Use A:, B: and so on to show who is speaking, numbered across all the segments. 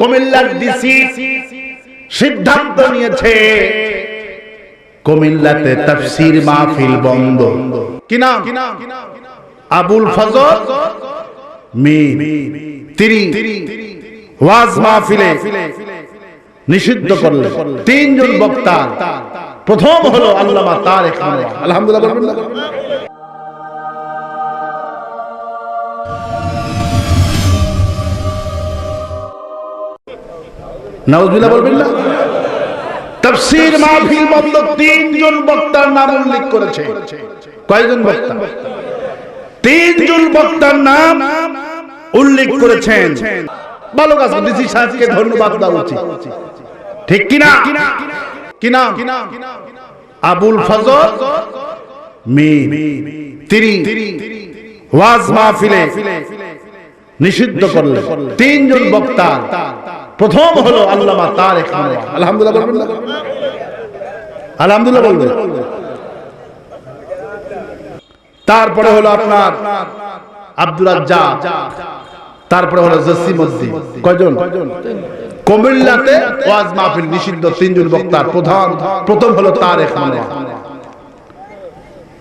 A: কুমিল্লার ডিসি সিদ্ধান্ত নিয়েছে, কুমিল্লাতে তাফসীর মাহফিল বন্ধ। কি নাম? আবুল ফজল, মীর। তিনি ওয়াজ মাহফিলে নিষিদ্ধ করলেন। তিনজন বক্তা। প্রথম হলো আল্লামা তারেক আলহামদুলিল্লাহ বলবেন নাউজুবিল্লাহ বলবেন না? তাফসীর মাহফিল বন্ধ, তিনজন বক্তার নাম উল্লেখ করেছে। কয়জন বক্তা? তিনজন বক্তার নাম উল্লেখ করেছেন। ভালো কাজ, ডিসি সাহেবকে ধন্যবাদ দেওয়া উচিত। ঠিক কিনা? কি নাম আবুল ফজল, মীর। তিনি ওয়াজ মাহফিলে নিষিদ্ধ করলেন। তিনজন বক্তা। প্রথম হলো আল্লামা তারেক আলহামদুলিল্লাহ আলহামদুলিল্লাহ বলবেন। তারপরে হলো আপনার তারপরে হলো কয়জন? কুমিল্লাতে ওয়াজ মাহফিল নিষিদ্ধ, তিনজন প্রধান। প্রথম হলো তারেক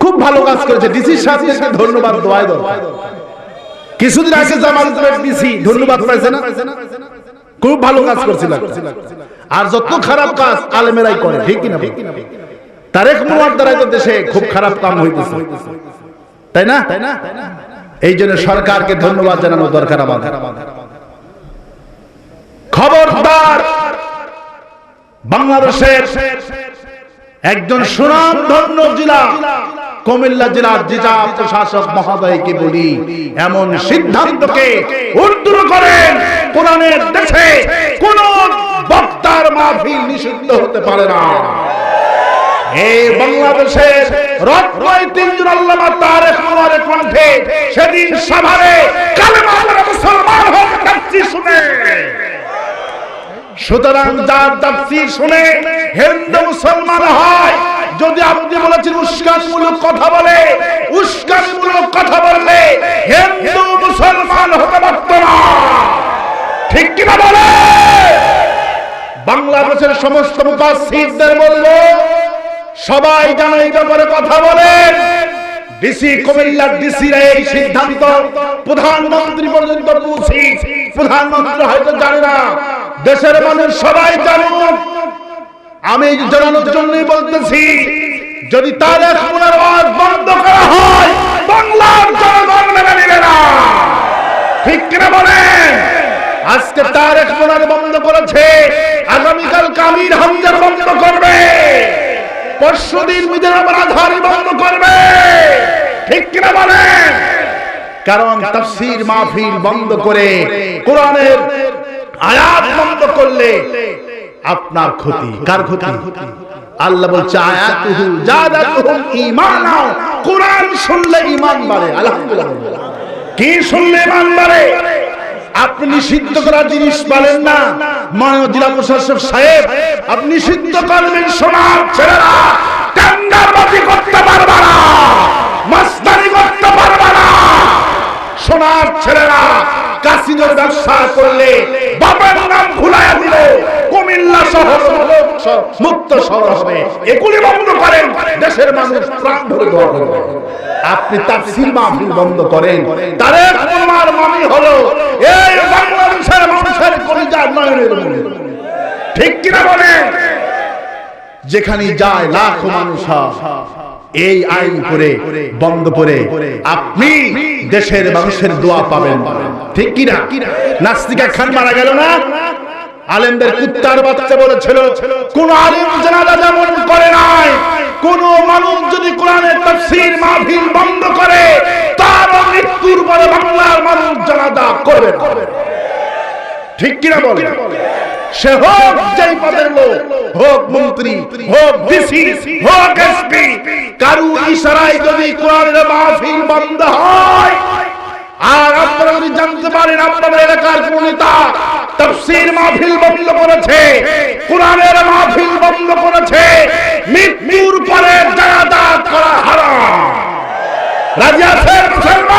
A: খুব ভালো কাজ করেছে। ডিসি সাহেবকে ধন্যবাদ দেওয়াই দরকার। কিছুদিন আগে ডিসি ধন্যবাদ পাইছে না? খুব ভালো কাজ করছিল আর যত খারাপ কাজ আলেমেরাই করে, ঠিক কিনা তারেক মনোয়ার দ্বারাই তো দেশে খুব খারাপ কাম হইতেছে। তাই না? তাই না এই জন্য সরকারকে ধন্যবাদ জানানো দরকার আমাদের। খবরদার বাংলাদেশের একজন সুনাম ধন্য জেলা, কুমিল্লা জেলার জেলা প্রশাসক মহোদয়কে বলি, এমন সিদ্ধান্তকে উর্দুর করেন কোরআনের দেশে কোন বক্তার মাহফিল নিষিদ্ধ হতে পারে না। এই বাংলাদেশের সুতরাং শুনে হিন্দু মুসলমান হয়, যদি আপনি বলেছেন উস্কানিমূলক কথা বলে, উস্কানিমূলক কথা বললে হিন্দু মুসলমান হতে ঠিক কিনা বলে? বাংলাদেশের সমস্ত মুফাসসিরদের বলব সবাই যেন এই ব্যাপারে কথা বলেন ডিসি কুমিল্লার ডিসি এই সিদ্ধান্ত প্রধানমন্ত্রী পর্যন্ত পৌঁছি। প্রধানমন্ত্রী হয়তো জানে না। দেশের মানুষ সবাই জানুন আমি জানানোর জন্যই বলতেছি, যদি তার এক আওয়াজ বন্ধ করা হয়, বাংলার জনগণ মেনে নেবে না। ঠিক কিনা বলেন আজকে তার এক মনের বন্ধ করেছে। আগামীকাল কামির হামজার বন্ধ করবে। পরশুদিন মিজানুর আধারি বন্ধ করবে। ঠিক কিনা বলেন? কারণ তাফসীর মাহফিল বন্ধ করে কোরআনের আয়াত বন্ধ করলে আপনার ক্ষতি। কার ক্ষতি? আল্লাহ বলছে, আয়াতুহু জাদাতুহুম ঈমানা। কোরআন শুনলে ঈমান বাড়ে। আলহামদুলিল্লাহ। কি শুনলে ঈমান বাড়ে? আপনি নিষিদ্ধ করা জিনিস পারেন না। মাননীয় জেলা প্রশাসক সাহেব, আপনি নিষিদ্ধ করবেন সোনার ছেলেরা করতে পারবে না। মাস্তানি করতে পারবে না। সোনার ছেলেরা কাসিনোর ব্যবসা করলে বাবার নাম ভুলাইয়া দিল কুমিল্লা শহর মুক্ত শহর হবে। এগুলি বন্ধ করেন। দেশের মানুষ প্রাণ ভরে দোয়া করবে। আপনি তাফসীর মাহফিল বন্ধ করেন। তারেক তোমার মামি হলো এই বাংলাদেশের মানুষের কলিজার নয়নের মনি ঠিক কিনা বলেন যেখানে যায় লাখো মানুষ এই আইন করে, বন্ধ করে, আপনি দেশের মানুষের দোয়া পাবেন। ঠিক কিনা? নাস্তিকা খান মারা গেল না? আলেমদের কুত্তার বাচ্চা বলেছিল, কোন আলেম জানাজা যেমন করে নাই, কোন মানুষ যদি কোরআনের তাফসীর মাহফিল বন্ধ করে তার মৃত্যুর পরে বাংলার মানুষ জানাজা করবে না। ঠিক কিনা বলে? সে হোক যেই পদের লোক হোক মন্ত্রী হোক ডিসি হোক এসপি কারু ইশারায় যদি কোরআনের মাহফিল বন্ধ হয় আর আপনারা যদি জানতে পারেন আপনাদের এলাকার কোন নেতা তাফসীর মাহফিল বন্ধ করেছে কোরআনের মাহফিল বন্ধ করেছে মৃত্যুর পরে জানাজাত করা হারাম। রাজি আছেন মুসলমান?